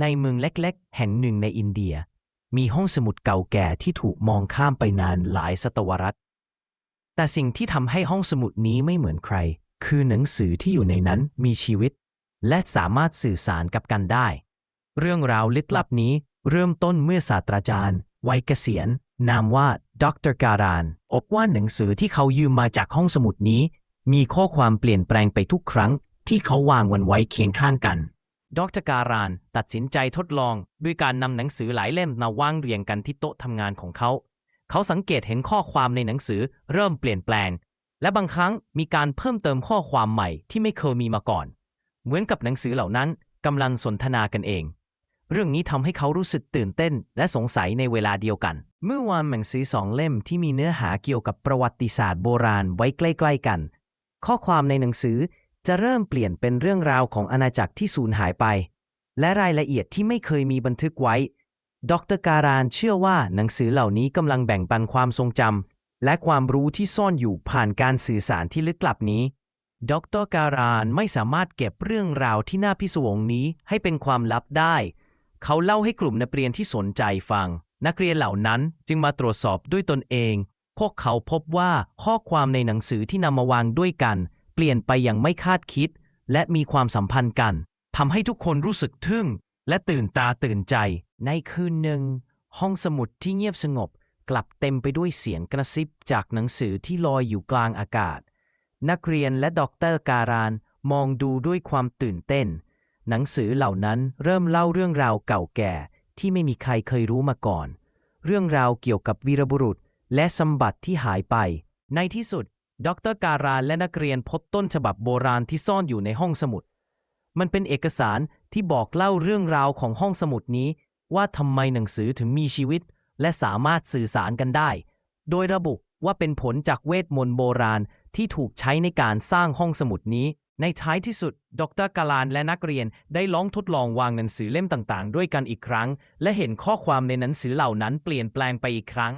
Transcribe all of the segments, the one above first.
ในเมืองเล็กๆ แห่งหนึ่งในอินเดีย มีห้องสมุดเก่าแก่ที่ถูกมองข้ามไปนานหลายศตวรรษ แต่สิ่งที่ทำให้ห้องสมุดนี้ไม่เหมือนใคร คือหนังสือที่อยู่ในนั้นมีชีวิต และสามารถสื่อสารกับกันได้ เรื่องราวลึกลับนี้เริ่มต้นเมื่อศาสตราจารย์วัยเกษียณ นามว่าดรการานอบว่าหนังสือที่เขายืมมาจากห้องสมุดนี้ มีข้อความเปลี่ยนแปลงไปทุกครั้งที่เขาวางมันไว้เคียงข้างกัน ดรการานตัดสินใจทดลองด้วยการนำหนังสือหลายเล่มมาวางเรียงกันที่โต๊ะทำงานของเขา เขาสังเกตเห็นข้อความในหนังสือเริ่มเปลี่ยนแปลง และบางครั้งมีการเพิ่มเติมข้อความใหม่ที่ไม่เคยมีมาก่อน เหมือนกับหนังสือเหล่านั้นกำลังสนทนากันเอง เรื่องนี้ทำให้เขารู้สึกตื่นเต้นและสงสัยในเวลาเดียวกัน เมื่อวานหนังสือสองเล่มที่มีเนื้อหาเกี่ยวกับประวัติศาสตร์โบราณไว้ใกล้ ๆกัน ข้อความในหนังสือ จะเริ่มเปลี่ยนเป็นเรื่องราวของอาณาจักรที่สูญหายไป และรายละเอียดที่ไม่เคยมีบันทึกไว้ ดรการานเชื่อว่าหนังสือเหล่านี้กำลังแบ่งปันความทรงจำและความรู้ที่ซ่อนอยู่ผ่านการสื่อสารที่ลึกลับนี้ ดรการานไม่สามารถเก็บเรื่องราวที่น่าพิศวงนี้ให้เป็นความลับได้ เขาเล่าให้กลุ่มนักเรียนที่สนใจฟัง นักเรียนเหล่านั้นจึงมาตรวจสอบด้วยตนเอง พวกเขาพบว่าข้อความในหนังสือที่นำมาวางด้วยกัน ลี่ยนไปอย่างไม่คาดคิด และมีความสัมพันธ์กันทำให้ทุกคนรู้สึกทึ่ง และตื่นตาตื่นใจ ในคืนหนึ่ง ห้องสมุดที่เงียบสงบกลับเต็มไปด้วยเสียงกระซิบจากหนังสือที่ลอยอยู่กลางอากาศ นักเรียนและด็อกเตอร์การานมองดูด้วยความตื่นเต้น หนังสือเหล่านั้นเริ่มเล่าเรื่องราวเก่าแก่ ที่ไม่มีใครเคยรู้มาก่อน เรื่องราวเกี่ยวกับวีรบุรุษและสมบัติที่หายไป ในที่สุด ดรการานและนักเรียนพบต้นฉบับโบราณที่ซ่อนอยู่ในห้องสมุด มันเป็นเอกสารที่บอกเล่าเรื่องราวของห้องสมุดนี้ ว่าทำไมหนังสือถึงมีชีวิต และสามารถสื่อสารกันได้ โดยระบุว่าเป็นผลจากเวทมนต์โบราณที่ถูกใช้ในการสร้างห้องสมุดนี้ ในท้ายที่สุด ดรกาลานและนักเรียนได้ลองทดลองวางหนังสือเล่มต่างๆ ด้วยกันอีกครั้ง และเห็นข้อความในหนังสือเหล่านั้นเปลี่ยนแปลงไปอีกครั้ง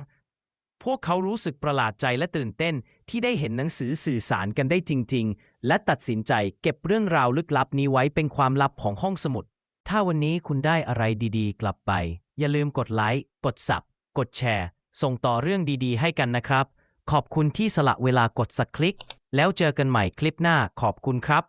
พวกเขารู้สึกประหลาดใจและตื่นเต้นที่ได้เห็นหนังสือสื่อสารกันได้จริง ๆ และตัดสินใจเก็บเรื่องราวลึกลับนี้ไว้เป็นความลับของห้องสมุด ถ้าวันนี้คุณได้อะไรดีๆ กลับไป อย่าลืมกดไลค์ กดสับ กดแชร์ ส่งต่อเรื่องดีๆ ให้กันนะครับ ขอบคุณที่สละเวลากดสักคลิก แล้วเจอกันใหม่คลิปหน้าขอบคุณครับ